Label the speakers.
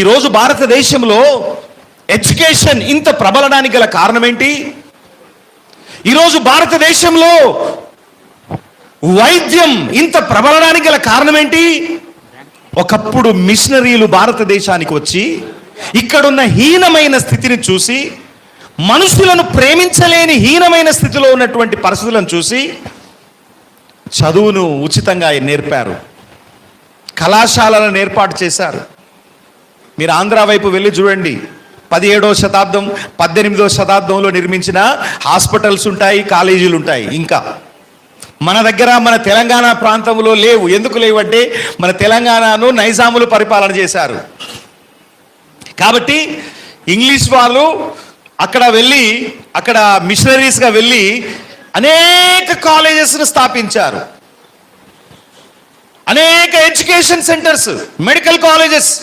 Speaker 1: ఈరోజు భారతదేశంలో ఎడ్యుకేషన్ ఇంత ప్రబలడానికి గల కారణం ఏంటి ఈరోజు భారతదేశంలో వైద్యం ఇంత ప్రబలడానికి గల కారణం ఏంటి ఒకప్పుడు మిషనరీలు భారతదేశానికి వచ్చి ఇక్కడున్న హీనమైన స్థితిని చూసి మనుషులను ప్రేమించలేని హీనమైన స్థితిలో ఉన్నటువంటి పరిస్థితులను చూసి చదువును ఉచితంగా నేర్పారు. కళాశాలను ఏర్పాటు చేశారు. మీరు ఆంధ్ర వైపు వెళ్ళి చూడండి. పదిహేడవ శతాబ్దం పద్దెనిమిదవ శతాబ్దంలో నిర్మించిన హాస్పిటల్స్ ఉంటాయి కాలేజీలు ఉంటాయి ఇంకా. మన దగ్గర మన తెలంగాణ ప్రాంతంలో లేవు. ఎందుకు లేవంటే మన తెలంగాణను నైజాములు పరిపాలన చేశారు. కాబట్టి ఇంగ్లీష్ వాళ్ళు అక్కడ వెళ్ళి అక్కడ మిషనరీస్గా వెళ్ళి అనేక కాలేజెస్ను స్థాపించారు. అనేక ఎడ్యుకేషన్ సెంటర్స్ మెడికల్ కాలేజెస్.